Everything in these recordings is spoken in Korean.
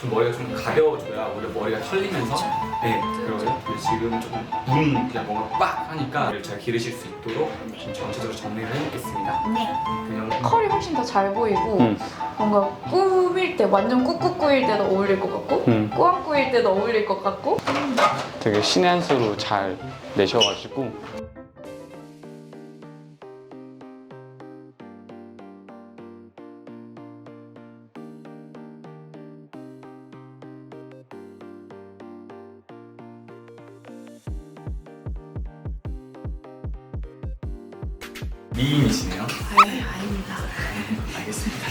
좀 머리가 좀 가벼워져야 오히려 머리가 털리면서 네 그러고요. 근데 지금 조금 뭉 그냥 뭔가 빡 하니까 머리를 잘 기르실 수 있도록 좀 전체적으로 정리를 해놓겠습니다. 네. 그냥 컬이 훨씬 더 잘 보이고 음. 뭔가 꾸밀 때 완전 꾹꾹 꾸일 때도 어울릴 것 같고 음, 꾸안 꾸일 때도 어울릴 것 같고 되게 신의 한 수로 잘 내셔가지고 미인이시네요. 아유 아닙니다. 알겠습니다.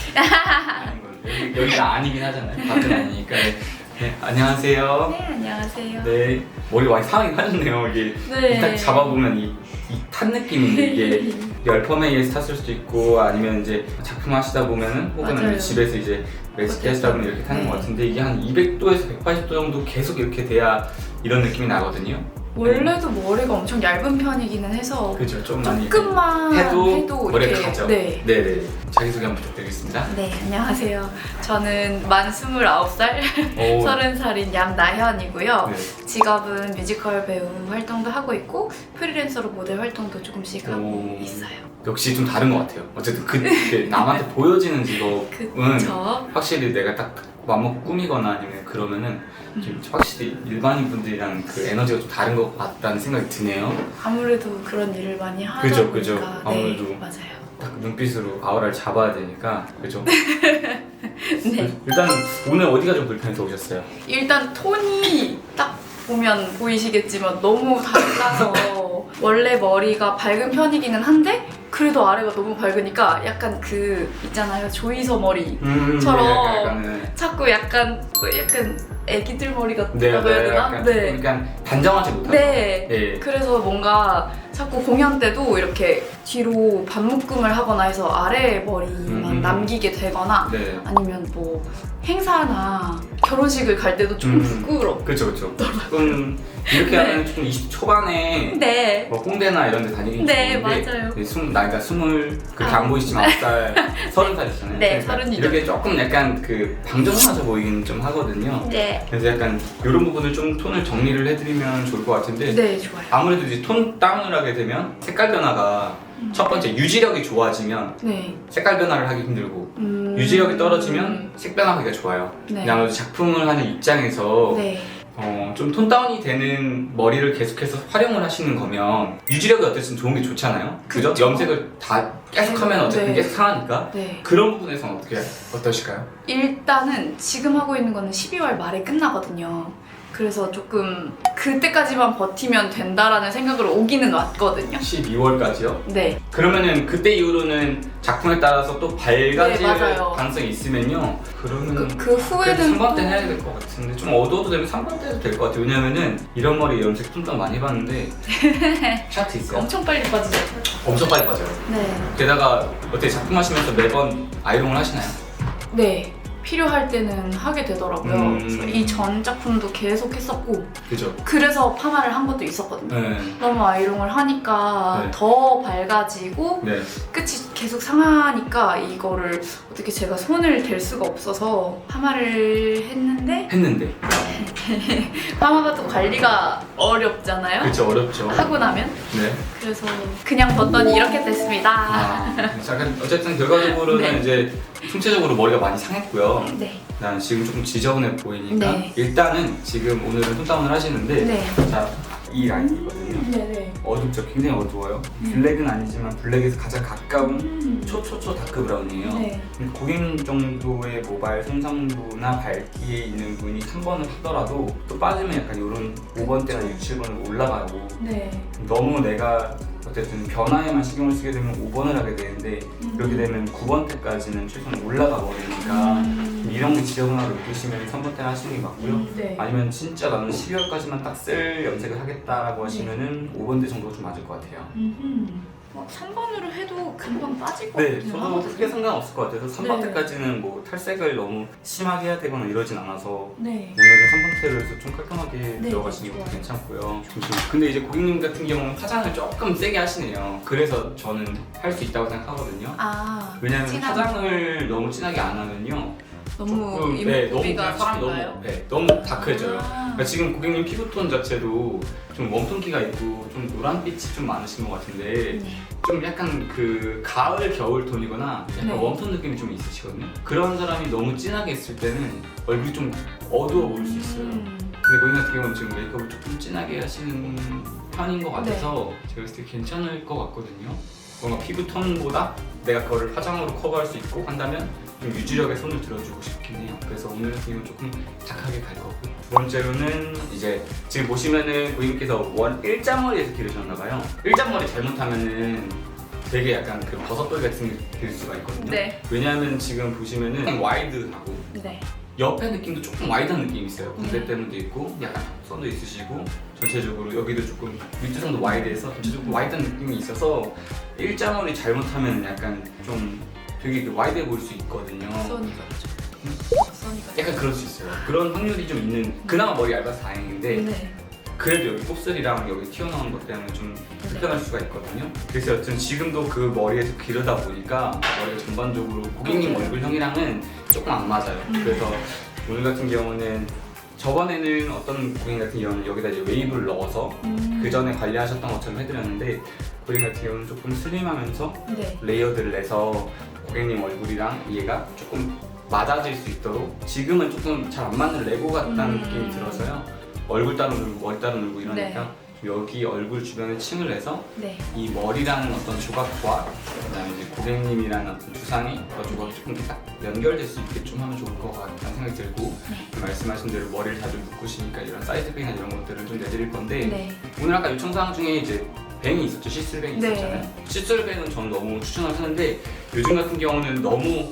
아닌 걸로. 여기- 여기 가 아니긴 하잖아요. 밖은 아니니까. 네. 네, 안녕하세요. 네 안녕하세요. 네, 머리 많이 상하긴 하셨네요. 이게 네. 딱 잡아보면 이, 이탄 느낌인데 이게 열펌에 의해서 탔을 수도 있고 아니면 이제 작품 하시다 보면은 혹은 맞아요. 집에서 이제 레시피 하시다 보면 이렇게 타는 네. 것 같은데 이게 한 200도에서 180도 정도 계속 이렇게 돼야 이런 느낌이 나거든요. 원래도 머리가 엄청 얇은 편이기는 해서 그죠? 좀 많이 조금만 해도, 해도, 머리가 이렇게 가죠. 네. 네네. 자기소개 한번 부탁드리겠습니다. 네, 안녕하세요. 저는 만 29살, 오, 30살인 양나현이고요. 네. 직업은 뮤지컬 배우 활동도 하고 있고 프리랜서로 모델 활동도 조금씩 하고 오. 있어요. 역시 좀 다른 것 같아요. 어쨌든 그, 그 남한테 보여지는 직업은 그쵸? 확실히 내가 딱 맘먹고 꾸미거나 아니면 그러면은 좀 확실히 일반인 분들이랑 그 에너지가 좀 다른 것 같다는 생각이 드네요. 아무래도 그런 일을 많이 하다 그죠, 보니까 그죠. 네, 아무래도. 맞아요. 딱 눈빛으로 아우라를 잡아야 되니까 그죠? 네. 일단 오늘 어디가 좀 불편해서 오셨어요? 일단 톤이 딱 보면 보이시겠지만 너무 달라서 원래 머리가 밝은 편이기는 한데 그래도 아래가 너무 밝으니까 약간 그 있잖아요 조이서 머리 음, 저런. 네, 약간은 자꾸 약간 뭐 약간 애기들 머리 같다고 네, 해야 네, 되나? 약간 네. 약간 단정하지 못하죠. 네. 네. 그래서 뭔가 자꾸 공연 때도 이렇게 뒤로 반묶음을 하거나 해서 아래 머리만 음. 남기게 되거나 네. 아니면 뭐 행사나 결혼식을 갈 때도 좀 음. 부끄럽고 그렇죠, 그렇죠. 조금 이렇게 네. 하면 조금 20 초반에 네. 뭐 홍대나 이런 데 다니긴 네, 맞아요. 네, 스물, 나이가 스물 그렇게 아. 안 보이시지만 아홉 살 서른 살이잖아요. 네, 서른이죠. 이렇게 조금 약간 그 방정맞아 보이긴 좀 하거든요. 네. 그래서 약간 이런 부분을 좀 톤을 정리를 해드리면 좋을 것 같은데 네, 좋아요. 아무래도 이제 톤 다운을 하게 되면 색깔 변화가 첫 번째 유지력이 좋아지면 네. 색깔 변화를 하기 힘들고 음. 유지력이 떨어지면 색 변화하기가 좋아요. 네. 근데 아무래도 작품을 하는 입장에서 네. 어, 좀 톤 다운이 되는 머리를 계속해서 활용을 하시는 거면 유지력이 어쨌든 좋은 게 좋잖아요. 그죠? 그쵸. 염색을 다 계속 하면 어쨌든 네. 계속 상하니까 네. 그런 부분에서는 어떻게 어떠실까요? 일단은 지금 하고 있는 거는 12월 말에 끝나거든요. 그래서 조금 그때까지만 버티면 된다라는 생각으로 오기는 왔거든요. 12월까지요? 네. 그러면은 그때 이후로는 작품에 따라서 또 밝아질 네, 맞아요. 가능성이 있으면요. 그러면 그, 그 후에는 3번 때는 해야 될 것 같은데 좀 어두워도 되면 3번 때도 될 것 같아요. 왜냐면은 이런 머리 염색 좀더 많이 해봤는데 차트 있어요? 엄청 빨리 빠지죠. 엄청 빨리 빠져요. 네. 게다가 어떻게 작품 하시면서 매번 아이롱을 하시나요? 네. 필요할 때는 하게 되더라고요. 음. 그래서 이 전 작품도 계속 했었고 그죠? 그래서 파마를 한 것도 있었거든요. 네. 너무 아이롱을 하니까 네. 더 밝아지고 네. 끝이 계속 상하니까 이거를 어떻게 제가 손을 댈 수가 없어서 파마를 했는데 했는데. 파마가 또 관리가 어렵잖아요. 그렇죠. 어렵죠. 하고 나면 네. 그래서 그냥 뒀더니 이렇게 됐습니다. 아, 잠깐 어쨌든 결과적으로는 네. 이제 총체적으로 머리가 많이 상했고요. 네. 난 지금 조금 지저분해 보이니까 네. 일단은 지금 오늘은 톤다운을 하시는데 네. 자, 이 라인이거든요. 네네. 어둡죠. 굉장히 어두워요. 네. 블랙은 아니지만 블랙에서 가장 가까운 음. 초초초 다크 브라운이에요. 네. 고객님 정도의 모발 손상도나 밝기에 있는 분이 3번을 하더라도 또 빠지면 약간 이런 5번대나 6, 7번으로 올라가고 네. 너무 내가 어쨌든 변화에만 신경을 쓰게 되면 5번을 하게 되는데 이렇게 되면 9번 때까지는 최소한 올라가 버리니까 음. 이런 게 지저분하고 느끼시면 3번 때는 하시는 게 맞고요. 네. 아니면 진짜 나는 12월까지만 딱 쓸 염색을 하겠다라고 하시면은 5번 대 정도가 좀 맞을 것 같아요. 음흠. 뭐 3번으로 해도 금방 빠질 것 네, 같긴 저도 하거든요. 크게 상관없을 것 같아서 3번 네. 때까지는 뭐 탈색을 너무 심하게 해야 되거나 이러진 않아서 네. 오늘은 3번 때로 해서 좀 깔끔하게 네, 들어가시는 것도 좋아요. 괜찮고요. 잠시만요. 근데 이제 고객님 같은 경우는 화장을 조금 세게 하시네요. 그래서 저는 할 수 있다고 생각하거든요. 아. 왜냐면 진한- 화장을 너무 진하게 안 하면요. 너무 조금, 네, 너무 이목구비가 그냥 사람이 작나요? 너무 네, 너무 다크해져요. 아. 그러니까 지금 고객님 피부톤 자체도 좀 웜톤기가 있고 좀 노란빛이 좀 많으신 것 같은데 네. 좀 약간 그 가을 겨울 톤이거나 약간 네. 웜톤 느낌이 좀 있으시거든요. 그런 사람이 너무 진하게 했을 때는 얼굴이 좀 어두워 보일 수 있어요. 음. 근데 고객님 같은 경우는 지금 메이크업을 조금 진하게 하시는 편인 것 같아서 제가 봤을 때 괜찮을 것 같거든요. 뭔가 피부 톤보다 내가 그거를 화장으로 커버할 수 있고 한다면 좀 유지력에 손을 들어주고 싶긴 해요. 그래서 오늘 같은 경우는 조금 작하게 갈 거고 두 번째로는 이제 지금 보시면은 고객님께서 원 일자머리에서 기르셨나 봐요. 일자머리 잘못하면은 되게 약간 그 버섯돌 같은 게 될 수가 있거든요. 네. 왜냐하면 지금 보시면은 와이드하고 네. 옆에 느낌도 조금 와이드한 느낌이 있어요. 군대 네. 때문도 있고 약간 선도 있으시고 전체적으로 여기도 조금 밑두성도 와이드해서 전체적으로 와이드한 느낌이 있어서 일자머리 잘못하면 약간 좀 되게 그 와이드해 보일 수 있거든요. 써니가 죠 써니가. 약간 그럴 수 있어요. 그런 확률이 좀 있는 그나마 머리 얇아서 다행인데 네. 그래도 여기 곱슬이랑 여기 튀어나온 것 때문에 좀 불편할 수가 있거든요. 그래서 여튼 지금도 그 머리에서 기르다 보니까 머리가 전반적으로 고객님. 얼굴형이랑은 조금 안 맞아요. 음. 그래서 오늘 같은 경우는 저번에는 어떤 고객님 같은 경우는 여기다 이제 웨이브를 넣어서 음. 그 전에 관리하셨던 것처럼 해드렸는데 고객님 같은 경우는 조금 슬림하면서 네. 레이어드를 내서 고객님 얼굴이랑 얘가 조금 맞아질 수 있도록 지금은 조금 잘 안 맞는 레고 같다는 음. 느낌이 들어서요 얼굴 따로 늘고 머리 따로 늘고 이러니까 네. 여기 얼굴 주변에 층을 내서 네. 이 머리라는 어떤 조각과 그다음에 이제 고객님이라는 어떤 두상이 그 조각이 조금 이렇게 딱 연결될 수 있게 좀 하면 좋을 것 같다는 생각이 들고 네. 말씀하신 대로 머리를 자주 묶으시니까 이런 사이드뱅이나 이런 것들을 좀 내드릴 건데 네. 오늘 아까 요청사항 중에 이제 뱅이 있었죠 시슬뱅이 네. 있었잖아요 시슬뱅은 저는 너무 추천을 하는데 요즘 같은 경우는 너무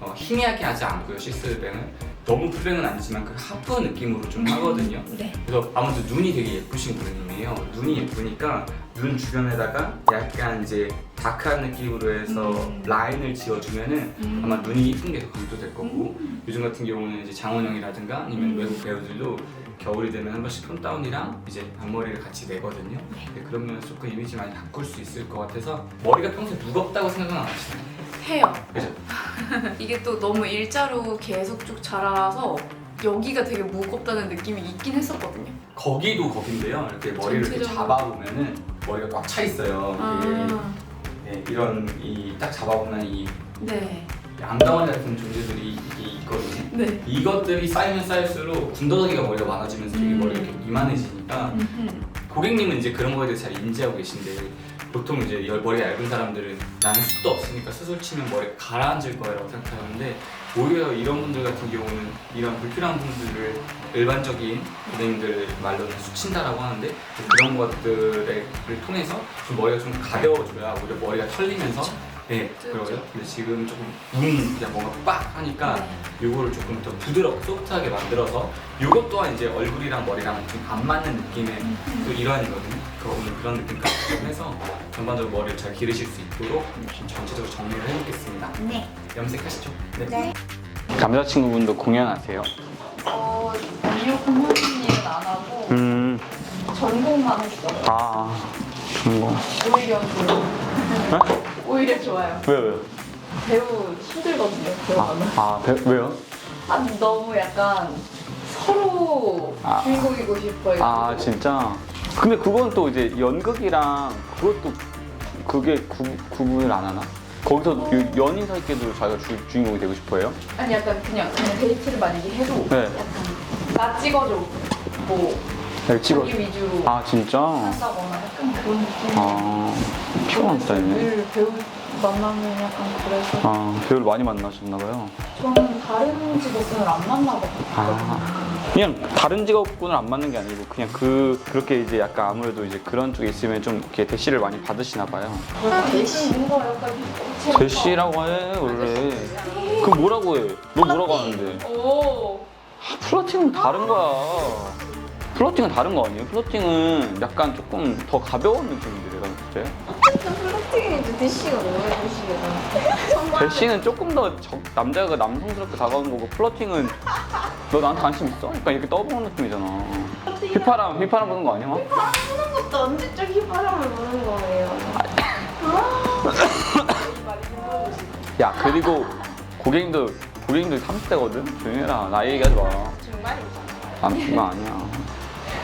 어, 희미하게 하지 않고요 시슬뱅은 너무 플랭은 아니지만 그 하프 느낌으로 좀 하거든요 네. 그래서 아무튼 눈이 되게 예쁘신 고객님이에요 눈이 예쁘니까 눈 주변에다가 약간 이제 다크한 느낌으로 해서 음. 라인을 지어주면은 음. 아마 눈이 이쁜 게 더 강조될 거고 요즘 같은 경우는 이제 장원영이라든가 아니면 음. 외국 배우들도 겨울이 되면 한 번씩 톤다운이랑 이제 앞머리를 같이 내거든요. 네, 그런 면에서 조금 이미지 많이 바꿀 수 있을 것 같아서 머리가 평소에 무겁다고 생각은 안 하시나요? 해요. 그죠? 이게 또 너무 일자로 계속 쭉 자라서 여기가 되게 무겁다는 느낌이 있긴 했었거든요. 거기도 거긴데요. 이렇게 머리를 이렇게 전체적으로. 잡아보면은 머리가 꽉 차 있어요. 이게 아, 네, 이런 이 딱 잡아보면 이 네. 암덩어리 같은 존재들이 이게 있거든요. 네. 이것들이 쌓이면 쌓일수록 군더더기가 머리가 많아지면서 되게 음. 머리가 이렇게 이만해지니까 음흠. 고객님은 이제 그런 거에 대해 잘 인지하고 계신데 보통 이제 열- 머리가 얇은 사람들은 나는 숱도 없으니까 수술 치면 머리가 가라앉을 거라고 생각하는데 오히려 이런 분들 같은 경우는 이런 불필요한 분들을 일반적인 고객님들 말로는 수친다라고 하는데 그런 것들을 통해서 좀 머리가 좀 가벼워져야 오히려 머리가 털리면서 네 그러고요 근데 지금 조금 뭉 그냥 뭔가 빡 하니까 네. 요거를 조금 더 부드럽고 소프트하게 만들어서 요것 또한 이제 얼굴이랑 머리랑 좀 안 맞는 느낌의 또 일환이거든요. 그 오늘 그런 느낌까지 좀 해서 전반적으로 머리를 잘 기르실 수 있도록 좀 전체적으로 정리를 해놓겠습니다. 네. 염색하시죠. 네. 네. 남자친구분도 공연하세요? 어, 아니요, 공연은 안 하고 음, 전공만 했어요. 아, 전공. 오히려 좋아요. 오히려 좋아요. 왜요, 왜요? 배우 힘들거든요, 배우 아, 하면. 아 배, 왜요? 아, 너무 약간 서로 아. 주인공이고 싶어요. 아, 진짜? 근데 그건 또 이제 연극이랑 그것도 그게 구, 구분을 안 하나? 거기서 유- 연인 사이끼도 자기가 주, 주인공이 되고 싶어요? 아니 약간 그냥 그냥 데이트를 만약에 해도 네. 약간 나 찍어줘 뭐 네, 찍어. 자기 위주로 아, 진짜? 한다거나 약간 그런 느낌. 아, 피곤한 스타일이네. 늘 배우 만나면 약간 그래서 아, 배우를 많이 만나셨나봐요. 저는 다른 직업군을 안 만나거든요. 아. 그냥 다른 직업군을 안 맞는 게 아니고 그냥 그 그렇게 이제 약간 아무래도 이제 그런 쪽에 있으면 좀 이렇게 대시를 많이 받으시나 봐요. 대시 뭔가 약간 대시라고 해 원래. 그 뭐라고 해? 너 뭐라고 하는데? 오. 아, 플러팅은 다른 거야. 플러팅은 다른 거 아니에요? 플러팅은 약간 조금 더 가벼운 느낌인데 내가 때. 플러팅인지 대시가 뭐예요 대시가? 대시는 조금 더 적- 남자가 남성스럽게 다가오는 거고 플러팅은 너 나한테 관심 있어? 약간 이렇게 떠보는 느낌이잖아. 휘파람 휘파람 부는 거 아니야? 막? 또 언제적 휘바람을 부는 거예요? 야 그리고 고객님도 고객님들 30대거든? 조용히 해라. 나이 얘기하지 마. 정말이잖아. 안, 그거 아니야.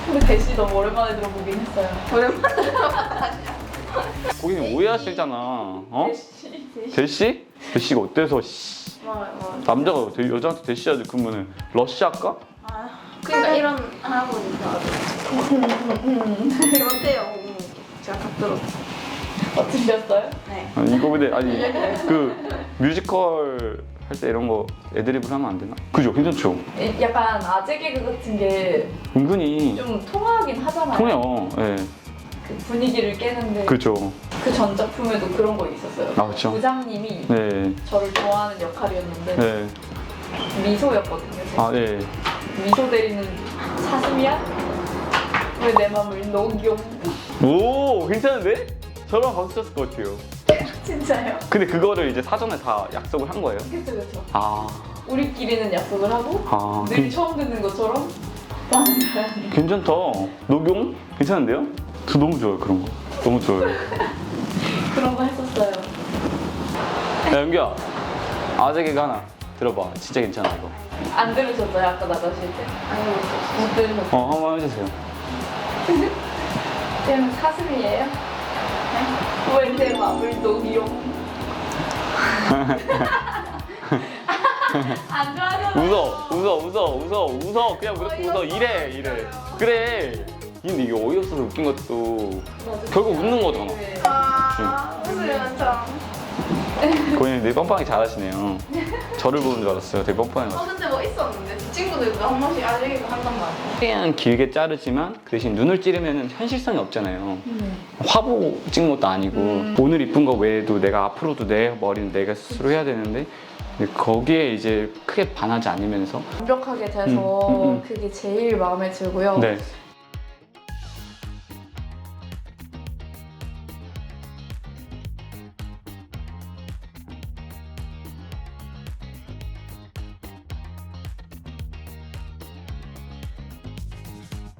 근데 대시 너무 오랜만에 들어보긴 했어요. 오랜만에 고객님 오해하시잖아. 어? 대시 대시. 대시? 대시가 어때서, 씨. 뭐, 뭐. 남자가 대- 여자한테 대시하지 그러면은 러쉬 할까? 아, 그러니까 이런 하고 있어. 어때요? 음, 제가 다 들었어. 어 들렸어요? 네. 아니 이거 근데 아니 그 뮤지컬 할 때 이런 거 애드립을 하면 안 되나? 그죠? 괜찮죠? 이- 약간 아재 개그 같은 게 좀 은근히 통하긴 하잖아요. 통해요. 예. 그 분위기를 깨는데 그죠. 그전 작품에도 그런 거 있었어요. 아, 그쵸. 부장님이 네. 저를 좋아하는 역할이었는데 네. 미소였거든요. 제가. 아, 네. 미소 대리는 사슴이야? 왜 내 맘을 녹여? 오, 괜찮은데? 저랑 박수 쳤을 것 같아요. 진짜요? 근데 그거를 이제 사전에 다 약속을 한 거예요? 그쵸 그쵸. 아, 우리끼리는 약속을 하고 아, 늘 괜- 처음 듣는 것처럼 나는 나는 괜찮다. 녹용? 괜찮은데요? 저 너무 좋아요, 그런 거. 너무 좋아요. 그런 거 했었어요. 야, 연기야. 아재 개그 하나 들어봐. 진짜 괜찮아, 이거. 안 들으셨어요? 아까 나가실 때? 아니, 못 들으셨어요? 어, 한번 해주세요. 쟤는 사슴이에요? 왜내 맘을 녹여? 안 좋아하잖아. 웃어, 웃어, 웃어, 웃어, 웃어. 그냥 무조건 웃어. 이래, 이래. 그래. 근데 이게 어이없어서 웃긴 것도 결국 웃는 거잖아. 아, 웃으면 참. 고객님 되게 뻔뻔하게 잘하시네요. 저를 보는 줄 알았어요. 되게 뻔뻔해가지고. 어, 근데 뭐 있었는데. 친구들도 한 번씩 아재개그 한단 말이야. 최대한 길게 자르지만 그 대신 눈을 찌르면 현실성이 없잖아요. 음. 화보 찍은 것도 아니고 음. 오늘 이쁜 거 외에도 내가 앞으로도 내 머리는 내가 스스로 해야 되는데 근데 거기에 이제 크게 반하지 않으면서 완벽하게 돼서 음, 음, 음. 그게 제일 마음에 들고요. 네,